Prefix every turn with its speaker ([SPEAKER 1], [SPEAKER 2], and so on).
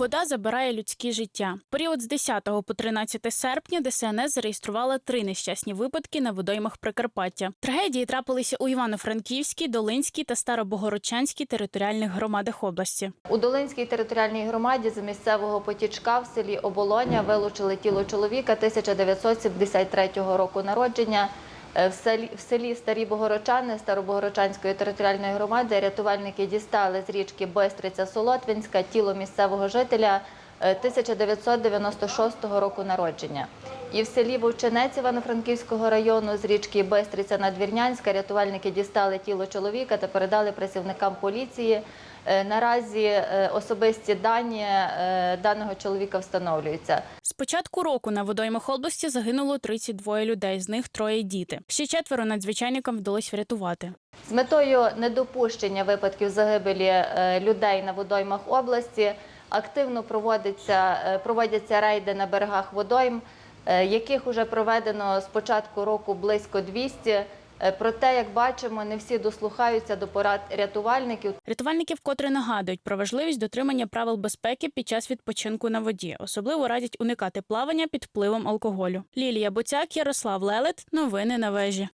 [SPEAKER 1] Вода забирає людське життя. Період з 10 по 13 серпня ДСНС зареєструвала три нещасні випадки на водоймах Прикарпаття. Трагедії трапилися у Івано-Франківській, Долинській та Старобогородчанській територіальних громадах області.
[SPEAKER 2] У Долинській територіальній громаді з місцевого потічка в селі Оболоня вилучили тіло чоловіка 1973 року народження. Е, В селі, в селі Старі Богородчани Старобогородчанської територіальної громади рятувальники дістали з річки Бестриця Солотвинська тіло місцевого жителя е, 1996 року народження. І в селі Вовчинець Івано-Франківського району з річки Бистриця Надвірнянська рятувальники дістали тіло чоловіка та передали працівникам поліції. Е, Наразі е, особисті дані е, даного чоловіка встановлюються.
[SPEAKER 1] З початку року на водоймах області загинуло 32 людей, з них троє діти. Ще четверо надзвичайникам вдалося врятувати.
[SPEAKER 2] З метою недопущення випадків загибелі людей на водоймах області активно проводиться, е, проводяться рейди на берегах водойм, яких вже проведено з початку року близько 200. Е, Проте, як бачимо, не всі дослухаються до порад рятувальників.
[SPEAKER 1] Рятувальники вкотре нагадують про важливість дотримання правил безпеки під час відпочинку на воді. Особливо радять уникати плавання під впливом алкоголю. Лілія Буцяк, Ярослав Лелет. Новини на вежі.